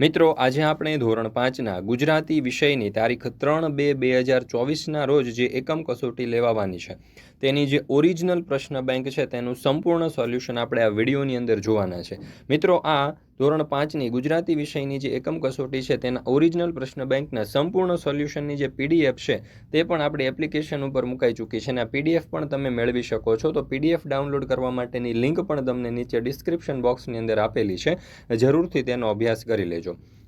મિત્રો, આજે આપણે ધોરણ પાંચના ગુજરાતી વિષયની તારીખ ત્રણ બે બે હજાર ચોવીસના રોજ જે એકમ કસોટી લેવાવાની છે, તેની જે ઓરિજિનલ પ્રશ્ન બેંક છે, તેનું સંપૂર્ણ સોલ્યુશન આપણે આ વિડીયોની અંદર જોવાના છે. મિત્રો, આ ધોરણ પાંચની ગુજરાતી વિષયની જે એકમ કસોટી છે, તેના ઓરિજિનલ પ્રશ્ન બેંકના સંપૂર્ણ સોલ્યુશનની જે પીડીએફ છે, તે પણ આપણી એપ્લિકેશન ઉપર મુકાઈ ચૂકી છે અને આ પીડીએફ પણ તમે મેળવી શકો છો. તો પીડીએફ ડાઉનલોડ કરવા માટેની લિંક પણ તમને નીચે ડિસ્ક્રિપ્શન બોક્સની અંદર આપેલી છે. જરૂરથી તેનો અભ્યાસ કરી લેજો.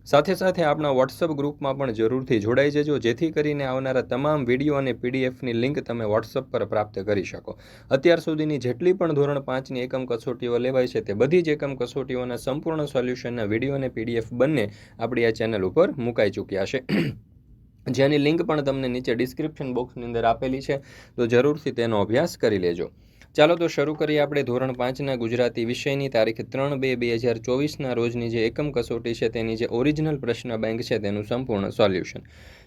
સાથે સાથે આપણા વોટ્સઅપ ગ્રુપમાં પણ જરૂરથી જોડાઈ જજો, જેથી કરીને આવનારા તમામ વીડિયો અને પીડીએફની લિંક તમે વોટ્સઅપ પર પ્રાપ્ત કરી શકો. અત્યાર સુધીની જેટલી પણ ધોરણ પાંચની એકમ કસોટીઓ લેવાય છે તે બધી જ એકમ કસોટીઓના સંપૂર્ણ સોલ્યુશનના વીડિયો અને પીડીએફ બંને આપણી આ ચેનલ ઉપર મુકાઈ ચૂક્યા છે. જેની લિંક પણ તમને નીચે ડિસ્ક્રિપ્શન બોક્સની અંદર આપેલી છે, તો જરૂરથી તેનો અભ્યાસ કરી લેજો. ચાલો તો શરૂ કરીએ આપણે ધોરણ પાંચના ગુજરાતી વિષયની તારીખ ત્રણ બે બે હજાર ચોવીસના રોજની જે એકમ કસોટી છે તેની જે ઓરિજિનલ પ્રશ્ન બેંક છે તેનું સંપૂર્ણ સોલ્યુશન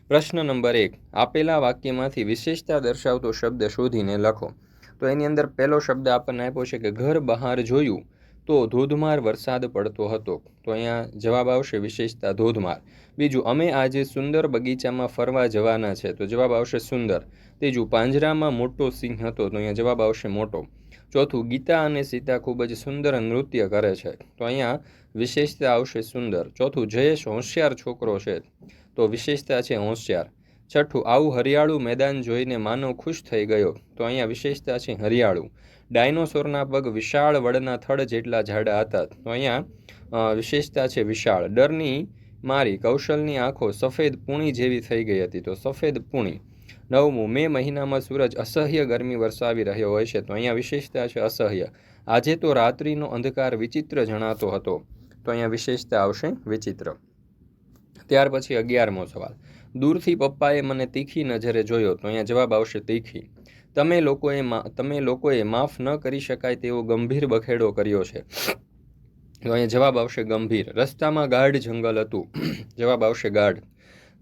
પ્રશ્ન નંબર એક, આપેલા વાક્યમાંથી વિશેષતા દર્શાવતો શબ્દ શોધીને લખો. તો એની અંદર પહેલો શબ્દ આપણને આપ્યો છે કે ઘર બહાર જોયું. તો ધોધમાર વરસાદ પડતો હતો. તો અહીંયા જવાબ આવશે વિશેષતા ધોધમાર. બીજું, અમે આજે સુંદર બગીચામાં ફરવા જવાના છે. તો જવાબ આવશે સુંદર. ત્રીજું, પાંજરામાં મોટો સિંહ હતો. તો અહીંયા જવાબ આવશે મોટો. ચોથું, ગીતા અને સીતા ખૂબ જ સુંદર નૃત્ય કરે છે. તો અહીંયા વિશેષતા આવશે સુંદર. ચોથું, જયેશ હોશિયાર છોકરો છે. તો વિશેષતા છે હોશિયાર. છઠ્ઠું, આવું હરિયાળું મેદાન જોઈને માનવ ખુશ થઈ ગયો. તો અહીંયા વિશેષતા છે હરિયાળું. ડાયનોસોરના પગ વિશાળ વડના થડ જેટલા જાડા હતા. તો અહીંયા વિશેષતા છે વિશાળ. ડરની મારી કૌશલની આંખો સફેદ પૂણી જેવી થઈ ગઈ હતી. તો સફેદ પૂણી. નવમું, મે મહિનામાં સૂરજ અસહ્ય ગરમી વરસાવી રહ્યો હોય છે. તો અહીંયા વિશેષતા છે અસહ્ય. આજે તો રાત્રિનો અંધકાર વિચિત્ર જણાતો હતો. તો અહીંયા વિશેષતા આવશે વિચિત્ર. ત્યાર પછી અગિયારમો સવાલ. દૂરથી પપ્પાએ મને તીખી નજરે જોયો. તો અહીંયા જવાબ આવશે તીખી. તમે લોકોએ તમે લોકોએ માફ ન કરી શકાય તેવો ગંભીર બખેડો કર્યો છે. તો અહીંયા જવાબ આવશે ગંભીર. રસ્તામાં ગાઢ જંગલ હતું. જવાબ આવશે ગાઢ.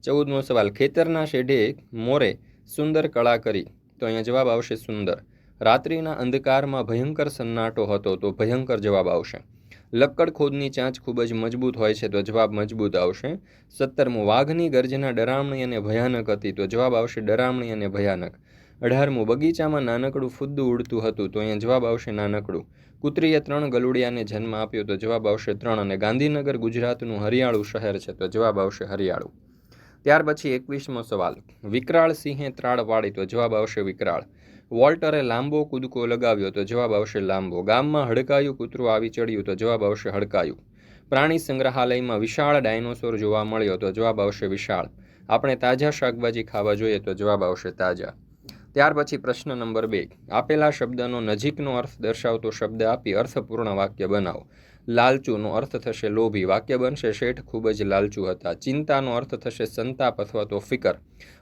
ચૌદમો સવાલ. ખેતરના શેઢે મોરે સુંદર કળા કરી. તો અહીંયા જવાબ આવશે સુંદર. રાત્રિના અંધકારમાં ભયંકર સન્નાટો હતો તો ભયંકર જવાબ આવશે. લક્કડ ખોદની ચાંચ ખૂબ જ મજબૂત હોય છે તો જવાબ મજબૂત આવશે. સત્તરમું. વાઘની ગર્જના ડરામણી અને ભયાનક હતી તો જવાબ આવશે ડરામણી અને ભયાનક. અઢારમું, બગીચામાં નાનકડું ફુદ્દું ઉડતું હતું તો અહીંયા જવાબ આવશે નાનકડું. કુતરીએ ત્રણ ગલુડિયાને જન્મ આપ્યો તો જવાબ આવશે ત્રણ અને ગાંધીનગર ગુજરાતનું હરિયાળું શહેર છે તો જવાબ આવશે હરિયાળું. ત્યાર પછી એકવીસમો સવાલ. વિકરાળ સિંહે ત્રાળ પાડી તો જવાબ આવશે વિકરાળ. વોલ્ટરે લાંબો કૂદકો લગાવ્યો તો જવાબ આવશે લાંબો. ગામમાં હડકાયું કૂતરું આવી ચડ્યું તો જવાબ આવશે હડકાયું. પ્રાણી સંગ્રહાલયમાં વિશાળ ડાયનોસોર જોવા મળ્યો તો જવાબ આવશે વિશાળ. આપણે તાજા શાકભાજી ખાવા જોઈએ તો જવાબ આવશે તાજા. ત્યાર પછી પ્રશ્ન નંબર બે. આપેલા શબ્દનો નજીકનો અર્થ દર્શાવતો શબ્દ આપી અર્થપૂર્ણ વાક્ય બનાવો. લાલચુનો અર્થ થશે લોભી. વાક્ય બનશે શેઠ, ખૂબ જ લાલચુ હતા. ચિંતાનો અર્થ થશે સંતાપ અથવા તો ફિકર.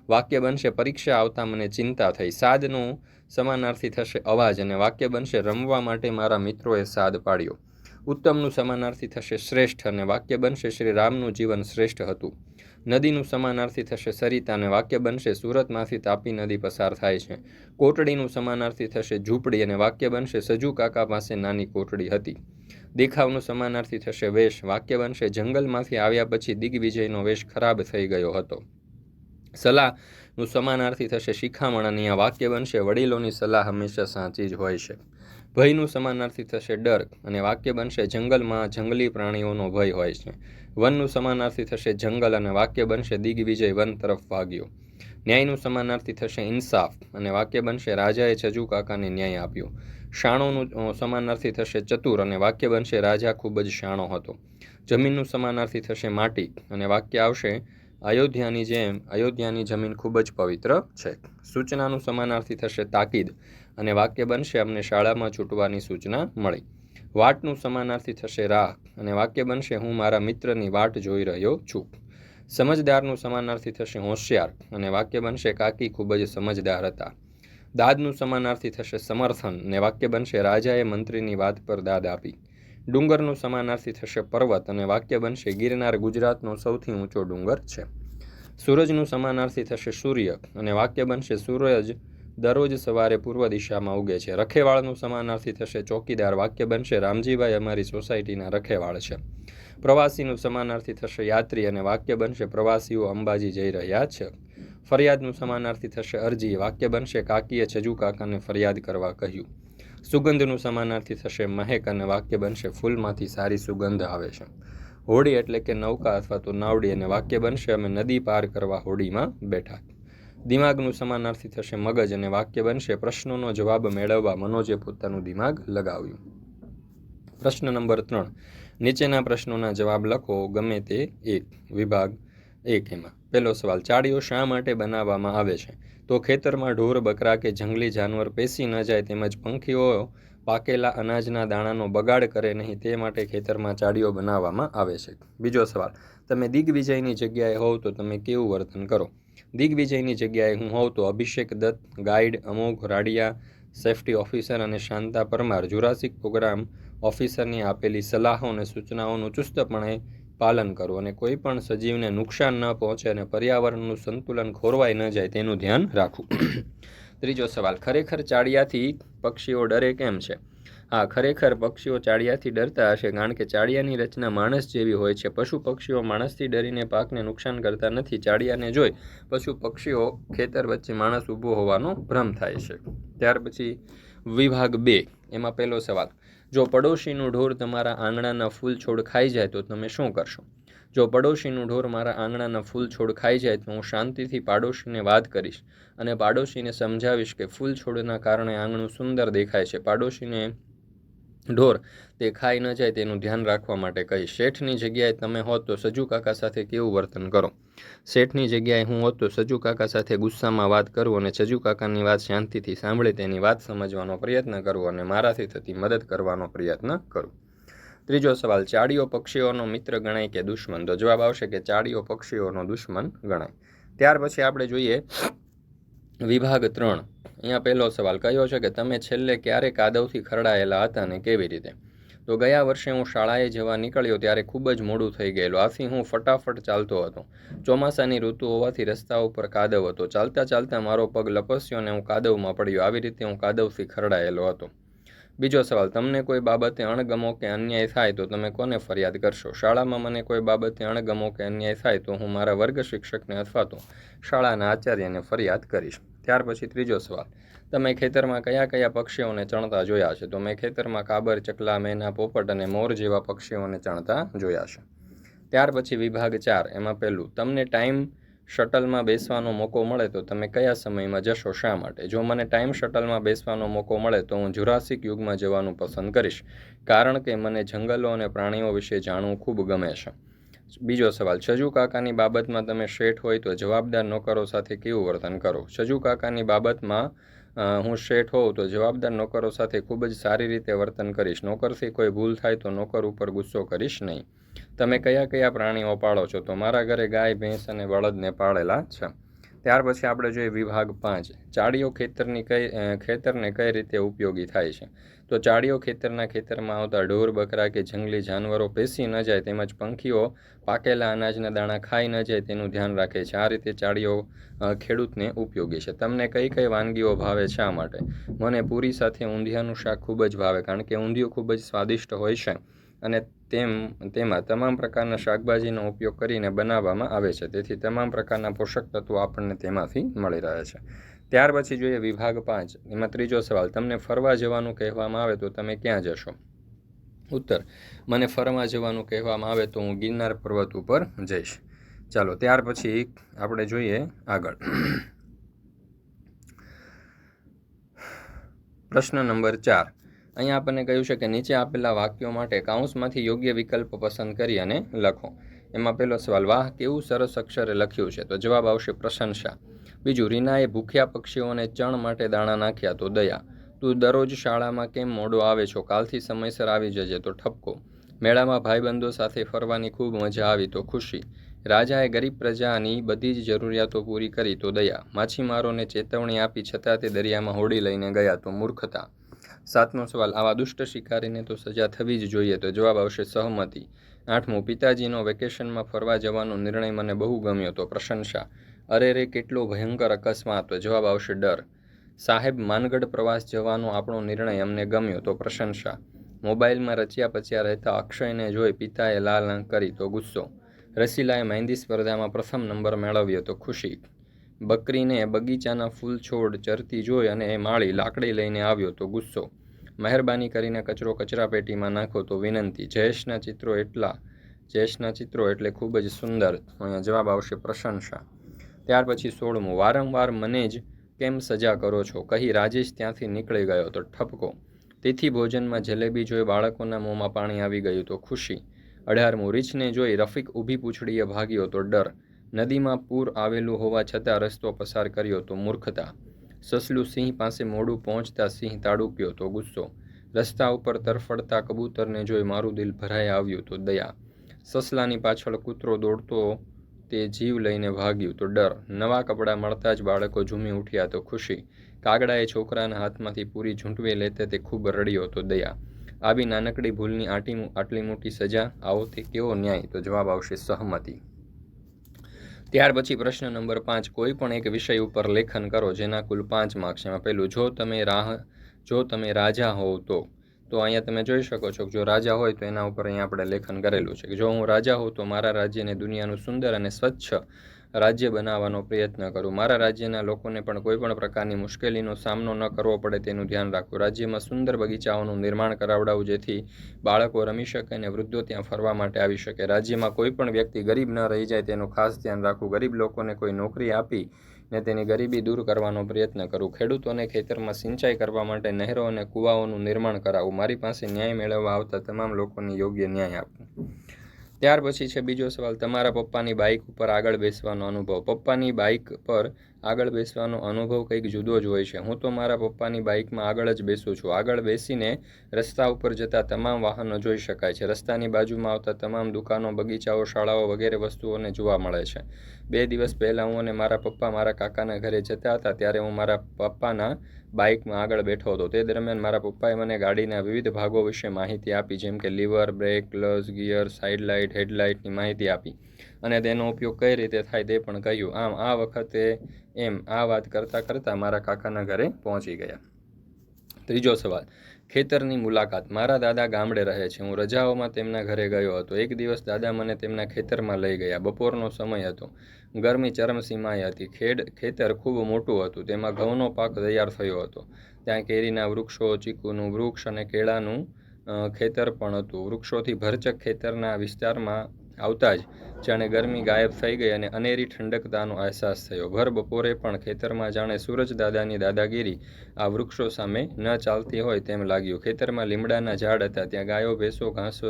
વાક્ય બનશે પરીક્ષા આવતા મને ચિંતા થઈ. સાદનો સમાનાર્થી થશે અવાજ અને વાક્ય બનશે રમવા માટે મારા મિત્રોએ સાદ પાડ્યો. ઉત્તમનું સમાનાર્થી થશે શ્રેષ્ઠ અને વાક્ય બનશે શ્રી રામનું જીવન શ્રેષ્ઠ હતું. નદીનું સમાનાર્થી થશે સરિતા અને વાક્ય બનશે, સુરતમાંથી તાપી નદી પસાર થાય છે. કોટડીનું સમાનાર્થી થશે, ઝૂંપડી અને વાક્ય બનશે, સજુ કાકા પાસે નાની કોટડી હતી. દેખાવનું સમાનાર્થી થશે, વેશ, વાક્ય બનશે, જંગલમાંથી આવ્યા પછી દિગ્વિજયનો વેશ ખરાબ થઈ ગયો હતો. સલાહનું સમાનાર્થી થશે શિખામણ અને આ વાક્ય બનશે, વડીલોની સલાહ હંમેશા સાચી જ હોય છે. ભયનું સમાનાર્થી થશે ડર અને વાક્ય બનશે જંગલમાં જંગલી પ્રાણીઓનો ભય હોય છે. વનનું સમાનાર્થી થશે જંગલ અને વાક્ય બનશે દિગ્વિજય વન તરફ ભાગ્યો ન્યાયનું સમાનાર્થી થશે ઇન્સાફ અને વાક્ય બનશે રાજાએ છજુ કાકાને ન્યાય આપ્યો. શાણોનું સમાનાર્થી થશે ચતુર અને વાક્ય બનશે રાજા ખૂબ જ શાણો હતો. જમીનનું સમાનાર્થી થશે માટી અને વાક્ય આવશે, અયોધ્યાની જેમ, અયોધ્યાની જમીન ખૂબ જ પવિત્ર છે. સૂચનાનું સમાનાર્થી થશે તાકીદ અને વાક્ય બનશે, અમને શાળામાં છૂટવાની સૂચના મળી. વાટનું સમાનાર્થી થશે રાહ અને વાક્ય બનશે, હું મારા મિત્રની વાટ જોઈ રહ્યો છું. સમજદારનું સમાનાર્થી થશે હોશિયાર, અને વાક્ય બનશે, કાકી ખૂબ જ સમજદાર હતા. દાદનું સમાનાર્થી થશે સમર્થન, ને વાક્ય બનશે, રાજાએ મંત્રીની વાત પર દાદ આપી. ડુંગરનું સમાનાર્થી થશે પર્વત, અને વાક્ય બનશે, ગિરનાર ગુજરાતનો સૌથી ઊંચો ડુંગર છે. સૂરજનું સમાનાર્થી થશે સૂર્ય, અને વાક્ય બનશે, સૂરજ દરરોજ સવારે પૂર્વ દિશામાં ઉગે છે. રખેવાળનું સમાનાર્થી થશે ચોકીદાર વાક્ય બનશે. રામજીભાઈ અમારી સોસાયટીના રખેવાળ છે. પ્રવાસીનું સમાનાર્થી થશે યાત્રી અને વાક્ય બનશે પ્રવાસીઓ અંબાજી જઈ રહ્યા છે. ફરિયાદનું સમાનાર્થી થશે અરજી. વાક્ય બનશે કાકીએ છજુ કાકાને ફરિયાદ કરવા કહ્યું. સુગંધનું સમાનાર્થી થશે મહેક અને વાક્ય બનશે ફૂલમાંથી સારી સુગંધ આવે છે. હોડી એટલે કે નૌકા અથવા તો નાવડી અને વાક્ય બનશે. અમે નદી પાર કરવા હોડીમાં બેઠા. દિમાગનું સમાનાર્થી થશે મગજ અને વાક્ય બનશે. પ્રશ્નોનો જવાબ મેળવવા મનોજે પોતાનું દિમાગ લગાવ્યું. પ્રશ્ન નંબર ત્રણ. નીચેના પ્રશ્નોના જવાબ લખો. ગમે તે એક. વિભાગ એક એમાં. પહેલો સવાલ, ચાળીઓ શા માટે બનાવવામાં આવે છે? તો ખેતરમાં ઢોર, બકરા કે જંગલી જાનવર પેસી ન જાય તેમજ પંખીઓ પાકેલા અનાજના દાણાનો બગાડ કરે નહીં તે માટે ખેતરમાં ચાળીઓ બનાવવામાં આવે છે. બીજો સવાલ, તમે દિગ્વિજયની જગ્યાએ હોવ તો તમે કેવું વર્તન કરો? દિગ્વિજયની જગ્યાએ હું હોઉં તો Abhishek Dutt, guide Amogh Radia, safety officer અને શાંતા પરમાર જુરાસિક પ્રોગ્રામ ઓફિસરની આપેલી સલાહો અને સૂચનાઓનું ચુસ્તપણે પાલન કરવું અને કોઈ પણ સજીવને નુકસાન ન પહોંચે અને પર્યાવરણનું સંતુલન ખોરવાઈ ન જાય તેનું ધ્યાન રાખવું ત્રીજો સવાલ, ખરેખર ચાળિયાથી પક્ષીઓ ડરે કેમ છે? હા ખરેખર પક્ષીઓ ચાળિયાથી ડરતા હશે કારણ કે ચાળિયાની રચના માણસ જેવી હોય છે. પશુ પક્ષીઓ માણસથી ડરીને પાકને નુકસાન કરતા નથી. ચાળિયાને જોઈ પશુ પક્ષીઓ ખેતર વચ્ચે માણસ ઊભો હોવાનો ભ્રમ થાય છે. ત્યાર પછી વિભાગ બે, એમાં પહેલો સવાલ, જો પડોશીનું ઢોર તમારા આંગણાના ફૂલ છોડ ખાઈ જાય તો તમે શું કરશો? જો પડોશીનું ઢોર મારા આંગણાના ફૂલ છોડ ખાઈ જાય તો હું શાંતિથી પાડોશીને વાત કરીશ અને પાડોશીને સમજાવીશ કે ફૂલ છોડના કારણે આંગણું સુંદર દેખાય છે. પાડોશીને ઢોર તે ખાઈ ન જાય તેનું ધ્યાન રાખવા માટે કહીશ શેઠની જગ્યાએ તમે હોત તો સજુ કાકા સાથે કેવું વર્તન કરો? શેઠની જગ્યાએ હું હોત તો સજુ કાકા સાથે ગુસ્સામાં વાત કરું અને સજુ કાકાની વાત શાંતિથી સાંભળે, તેની વાત સમજવાનો પ્રયત્ન કરું અને મારાથી થતી મદદ કરવાનો પ્રયત્ન કરું. ત્રીજો સવાલ ચાડીઓ પક્ષીઓનો મિત્ર ગણાય કે દુશ્મન? તો જવાબ આવશે કે ચાડીઓ પક્ષીઓનો દુશ્મન ગણાય. ત્યાર પછી આપણે જોઈએ વિભાગ ત્રણ. અહીંયા પહેલો સવાલ, કયો છે કે તમે છેલ્લે ક્યારે કાદવથી ખરડાયેલા હતા ને કેવી રીતે? તો ગયા વર્ષે હું શાળાએ જવા નીકળ્યો ત્યારે ખૂબ જ મોડું થઈ ગયેલું. આથી હું ફટાફટ ચાલતો હતો. ચોમાસાની ઋતુ હોવાથી રસ્તા ઉપર કાદવ હતો. ચાલતા ચાલતા મારો પગ લપસ્યો અને હું કાદવમાં પડ્યો. આવી રીતે હું કાદવથી ખરડાયેલો હતો. બીજો સવાલ, તમને કોઈ બાબતે અણગમો કે અન્યાય થાય તો તમે કોને ફરિયાદ કરશો? શાળામાં મને કોઈ બાબતે અણગમો કે અન્યાય થાય તો હું મારા વર્ગ શિક્ષકને અથવા તો શાળાના આચાર્યને ફરિયાદ કરીશ. ત્યાર પછી ત્રીજો સવાલ, તમે ખેતરમાં કયા કયા પક્ષીઓને ચણતા જોયા છે તો મેં ખેતરમાં કાબર, ચકલા, મેના, પોપટ અને મોર જેવા પક્ષીઓને ચણતા જોયા છે. ત્યાર પછી વિભાગ ચાર, એમાં પહેલું, તમને ટાઈમ શટલમાં બેસવાનો મોકો મળે તો તમે કયા સમયમાં જશો શા માટે? જો મને ટાઈમ શટલમાં બેસવાનો મોકો મળે તો હું જુરાસિક યુગમાં જવાનું પસંદ કરીશ, કારણ કે મને જંગલો અને પ્રાણીઓ વિશે જાણવું ખૂબ ગમે છે. બીજો સવાલ, છજુ કાકાની બાબતમાં તમે શેઠ હોય તો જવાબદાર નોકરો સાથે કેવું વર્તન કરો? છજુ કાકાની બાબતમાં હું શેઠ હોઉં તો જવાબદાર નોકરો સાથે ખૂબ જ સારી રીતે વર્તન કરીશ. નોકરથી કોઈ ભૂલ થાય તો નોકર ઉપર ગુસ્સો કરીશ નહીં. તમે કયા કયા પ્રાણીઓ પાળો છો? તો મારા ઘરે ગાય, ભેંસ અને બળદને પાળેલા છે. ત્યાર પછી આપણે જોઈએ વિભાગ પાંચ. ચાડીઓ ખેતરની કઈ ખેતરને કઈ રીતે ઉપયોગી થાય છે? તો ચાડીઓ ખેતરના ખેતરમાં આવતા ઢોર, બકરા કે જંગલી જાનવરો પેસી ન જાય, તેમજ પંખીઓ પાકેલા અનાજના દાણા ખાઈ ન જાય તેનું ધ્યાન રાખે છે. આ રીતે ચાડીઓ ખેડૂતને ઉપયોગી છે. તમને કઈ કઈ વાનગીઓ ભાવે શા માટે? મને પૂરી સાથે ઊંધિયાનું શાક ખૂબ જ ભાવે, કારણ કે ઊંધિયું ખૂબ જ સ્વાદિષ્ટ હોય છે. અને તેમ, તેમાં તમામ પ્રકારના શાકભાજીનો ઉપયોગ કરીને બનાવવામાં આવે છે. તેથી તમામ પ્રકારના પોષક તત્વો આપણને તેમાંથી મળી રહે છે. ત્યાર પછી જોઈએ વિભાગ પાંચ. એમાં ત્રીજો સવાલ, તમને ફરવા જવાનું કહેવામાં આવે તો તમે ક્યાં જશો? ઉત્તર, મને ફરવા જવાનું કહેવામાં આવે તો હું ગિરનાર પર્વત ઉપર જઈશ. ચાલો, ત્યાર પછી આપણે જોઈએ આગળ. પ્રશ્ન નંબર ચાર. અહીંયા આપણને કહ્યું છે કે નીચે આપેલા વાક્યો માટે કાઉન્સમાંથી યોગ્ય વિકલ્પ પસંદ કરી અને લખો. એમાં પહેલો સવાલ, વાહ, કેવું સરસ અક્ષરે લખ્યું છે? તો જવાબ આવશે પ્રશંસા બીજું, રીનાએ ભૂખ્યા પક્ષીઓને ચણ માટે દાણા નાખ્યા તો દયા. તું દરરોજ શાળામાં કેમ મોડો આવે છો? કાલથી સમયસર આવી જજે તો ઠપકો. મેળામાં ભાઈબંધો સાથે ફરવાની ખૂબ મજા આવી તો ખુશી. રાજાએ ગરીબ પ્રજાની બધી જ જરૂરિયાતો પૂરી કરી તો દયા. માછીમારોને ચેતવણી આપી છતાં તે દરિયામાં હોડી લઈને ગયા તો મૂર્ખતા. સાતમો સવાલ, આવા દુષ્ટ શિકારીને તો સજા થવી જ જોઈએ તો જવાબ આવશે સહમતિ. આઠમું, પિતાજીનો વેકેશનમાં ફરવા જવાનો નિર્ણય મને બહુ ગમ્યો તો પ્રશંસા. અરે રે, કેટલો ભયંકર અકસ્માત તો જવાબ આવશે ડર. સાહેબ, માનગઢ પ્રવાસ જવાનો આપણો નિર્ણય અમને ગમ્યો તો પ્રશંસા. મોબાઈલમાં રચ્યા પચ્યા રહેતા અક્ષયને જોઈ પિતાએ લાલ આંખ કરી તો ગુસ્સો. રસીલાએ મહેંદી સ્પર્ધામાં પ્રથમ નંબર મેળવ્યો તો ખુશી. બકરીને બગીચાના ફૂલ છોડ ચરતી જોઈ અને એ માળી લાકડી લઈને આવ્યો તો ગુસ્સો. મહેરબાની કરીને કચરો કચરાપેટીમાં નાખો તો વિનંતી. જયેશના ચિત્રો એટલા, જયેશના ચિત્રો એટલે ખૂબ જ સુંદર. અહીંયા જવાબ આવશે પ્રશંસા. ત્યાર પછી સોળમું, વારંવાર મને જ કેમ સજા કરો છો? કહી રાજેશ ત્યાંથી નીકળી ગયો તો ઠપકો. તેથી ભોજનમાં જલેબી જોઈ બાળકોના મોંમાં પાણી આવી ગયું તો ખુશી. અઢારમું, રીછને જોઈ રફીક ઊભી પૂછડીએ ભાગ્યો તો ડર. નદીમાં પૂર આવેલું હોવા છતાં રસ્તો પસાર કર્યો તો મૂર્ખતા. સસલું સિંહ પાસે મોડું પહોંચતા સિંહ તાડુક્યો તો ગુસ્સો. રસ્તા ઉપર તરફડતા કબૂતરને જોઈ મારું દિલ ભરાઈ આવ્યું તો દયા. સસલાની પાછળ કૂતરો દોડતો તે જીવ લઈને ભાગ્યું તો ડર. નવા કપડાં મળતા જ બાળકો ઝૂમી ઉઠ્યા તો ખુશી. કાગડાએ છોકરાના હાથમાંથી પૂરી ઝૂંટવી લેતે તે ખૂબ રડ્યો તો દયા. આવી નાનકડી ભૂલની આટી આટલી મોટી સજા? આવો તે કેવો ન્યાય? તો જવાબ આવશે સહમતી. ત્યાર પછી પ્રશ્ન નંબર પાંચ, કોઈ પણ એક વિષય ઉપર લેખન કરો જેના કુલ પાંચ માર્ક્સ એમાં પહેલું જો તમે રાહ, જો તમે રાજા હોવ તો તો અહીંયા તમે જોઈ શકો છો કે જો રાજા હોય તો એના ઉપર અહીંયા આપણે લેખન કરેલું છે કે જો હું રાજા હોઉં તો મારા રાજ્યને દુનિયાનું સુંદર અને સ્વચ્છ રાજ્ય બનાવવાનો પ્રયત્ન કરું. મારા રાજ્યના લોકોને પણ કોઈ પણ પ્રકારની મુશ્કેલીનો સામનો ન કરવો પડે તેનું ધ્યાન રાખવું. રાજ્યમાં સુંદર બગીચાઓનું નિર્માણ કરાવડાવવું જેથી બાળકો રમી શકે અને વૃદ્ધો ત્યાં ફરવા માટે આવી શકે. રાજ્યમાં કોઈ પણ વ્યક્તિ ગરીબ ન રહી જાય તેનું ખાસ ધ્યાન રાખવું. ગરીબ લોકોને કોઈ નોકરી આપી ને તેની ગરીબી દૂર કરવાનો પ્રયત્ન કરું. ખેડૂતોને ખેતરમાં સિંચાઈ કરવા માટે નહેરો અને કૂવાઓનું નિર્માણ કરાવવું મારી પાસે ન્યાય મેળવવા આવતા તમામ લોકોને યોગ્ય ન્યાય આપવું ત્યાર પછી છે બીજો સવાલ, તમારા પપ્પાની બાઇક ઉપર આગળ બેસવાનો અનુભવ. પપ્પાની બાઇક પર આગળ બેસવાનો અનુભવ કંઈક જુદો જ હોય છે. હું તો મારા પપ્પાની બાઇકમાં આગળ જ બેસું છું. આગળ બેસીને રસ્તા ઉપર જતા તમામ વાહનો જોઈ શકાય છે. રસ્તાની બાજુમાં આવતા તમામ દુકાનો, બગીચાઓ, શાળાઓ વગેરે વસ્તુઓને જોવા મળે છે. બે દિવસ પહેલાં હું અને મારા પપ્પા મારા કાકાના ઘરે જતા હતા ત્યારે હું મારા પપ્પાના બાઇકમાં આગળ બેઠો હતો. તે દરમિયાન મારા પપ્પાએ મને ગાડીના વિવિધ ભાગો વિશે માહિતી આપી, જેમ કે lever, brake clutch gear, side light, હેડલાઇટની માહિતી આપી. અને તેનો ઉપયોગ કઈ રીતે થાય તે પણ કહ્યું. આમ, આ વખતે એમ, આ વાત કરતાં કરતાં મારા કાકાના ઘરે પહોંચી ગયા. ત્રીજો સવાલ, ખેતરની મુલાકાત. મારા દાદા ગામડે રહે છે. હું રજાઓમાં તેમના ઘરે ગયો હતો. એક દિવસ દાદા મને તેમના ખેતરમાં લઈ ગયા. બપોરનો સમય હતો. ગરમી ચરમસીમાએ હતી. ખેડ, ખેતર ખૂબ મોટું હતું. તેમાં ઘઉંનો પાક તૈયાર થયો હતો. ત્યાં કેરીના વૃક્ષો, ચીકુનું વૃક્ષ અને કેળાનું ખેતર પણ હતું. વૃક્ષોથી ભરચક ખેતરના વિસ્તારમાં આવતા જ જાણે ગરમી ગાયબ થઈ ગઈ અને અનેરી ઠંડકતાનો અહેસાસ થયો. ભર બપોરે પણ ખેતરમાં જાણે સૂરજ દાદાની દાદાગીરી આ વૃક્ષો સામે ન ચાલતી હોય તેમ લાગ્યું. ખેતરમાં લીમડાના ઝાડ હતા, ત્યાં ગાયો, ભેંસો, ઘાસ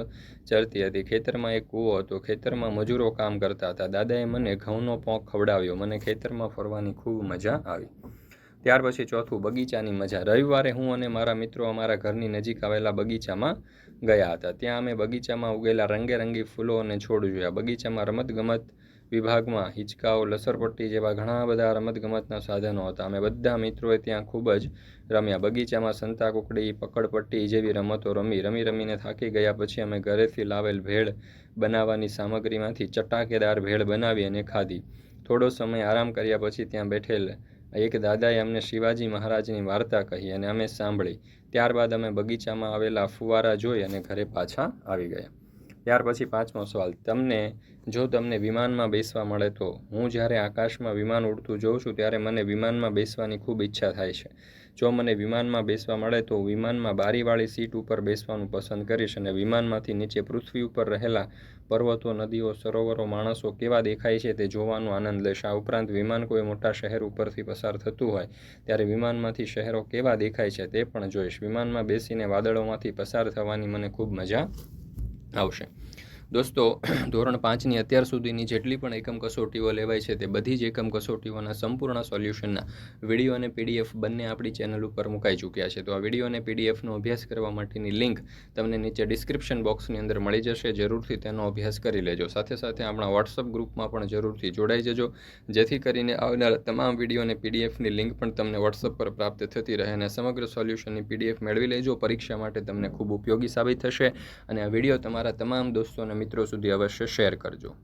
ચરતી હતી. ખેતરમાં એક કૂવો હતો. ખેતરમાં મજૂરો કામ કરતા હતા. દાદાએ મને ઘઉંનો પોંક ખવડાવ્યો. મને ખેતરમાં ફરવાની ખૂબ મજા આવી. ત્યાર પછી ચોથું બગીચાની મજા. રવિવારે હું અને મારા મિત્રો અમારા ઘરની નજીક આવેલા બગીચામાં ગયા હતા. ત્યાં અમે બગીચામાં ઉગેલા રંગેરંગી ફૂલો અને છોડ જોયા. બગીચામાં રમતગમત વિભાગમાં હિંચકાઓ, લસરપટ્ટી જેવા ઘણા બધા રમતગમતના સાધનો હતા. અમે બધા મિત્રોએ ત્યાં ખૂબ જ રમ્યા. બગીચામાં સંતા કુકડી, પકડપટ્ટી જેવી રમતો રમી રમી રમીને થાકી ગયા પછી અમે ઘરેથી લાવેલ ભેળ બનાવવાની સામગ્રીમાંથી ચટાકેદાર ભેળ બનાવી અને ખાધી. થોડો સમય આરામ કર્યા પછી ત્યાં બેઠેલ એક દાદાએ અમને શિવાજી મહારાજની વાર્તા કહી અને અમે સાંભળી. ત્યારબાદ અમે બગીચામાં આવેલા ફુવારા જોઈ અને ઘરે પાછા આવી ગયા. ત્યાર પછી પાંચમો સવાલ, તમને જો તમને વિમાનમાં બેસવા મળે તો, હું જ્યારે આકાશમાં વિમાન ઉડતું જોઉં છું ત્યારે મને વિમાનમાં બેસવાની ખૂબ ઈચ્છા થાય છે. જો મને વિમાનમાં બેસવા મળે તો, વિમાનમાં બારીવાળી સીટ ઉપર બેસવાનું પસંદ કરીશ અને વિમાનમાંથી નીચે પૃથ્વી ઉપર રહેલા પર્વતો, નદીઓ, સરોવરો, માણસો કેવા દેખાય છે તે જોવાનો આનંદ લેશે આ ઉપરાંત વિમાન કોઈ મોટા શહેર ઉપરથી પસાર થતું હોય ત્યારે વિમાનમાંથી શહેરો કેવા દેખાય છે તે પણ જોઈશ. વિમાનમાં બેસીને વાદળોમાંથી પસાર થવાની મને ખૂબ મજા આવશે દોસ્તો, ધોરણ પાંચની અત્યાર સુધીની જેટલી પણ એકમ કસોટીઓ લેવાય છે તે બધી જ એકમ કસોટીઓના સંપૂર્ણ સોલ્યુશનના વીડિયો અને પીડીએફ બંને આપણી ચેનલ ઉપર મુકાઈ ચૂક્યા છે. તો આ વીડિયો અને પીડીએફનો અભ્યાસ કરવા માટેની લિંક તમને નીચે ડિસ્ક્રિપ્શન બોક્સની અંદર મળી જશે. જરૂરથી તેનો અભ્યાસ કરી લેજો. સાથે સાથે આપણા વોટ્સઅપ ગ્રુપમાં પણ જરૂરથી જોડાઈ જજો. જેથી કરીને આવનારા તમામ વીડિયો અને પીડીએફની લિંક પણ તમને વોટ્સઅપ પર પ્રાપ્ત થતી રહે અને સમગ્ર સોલ્યુશનની પીડીએફ મેળવી લેજો. પરીક્ષા માટે તમને ખૂબ ઉપયોગી સાબિત થશે. અને આ વીડિયો તમારા તમામ દોસ્તોને મિત્રો સુધી અવશ્ય શેર કરજો.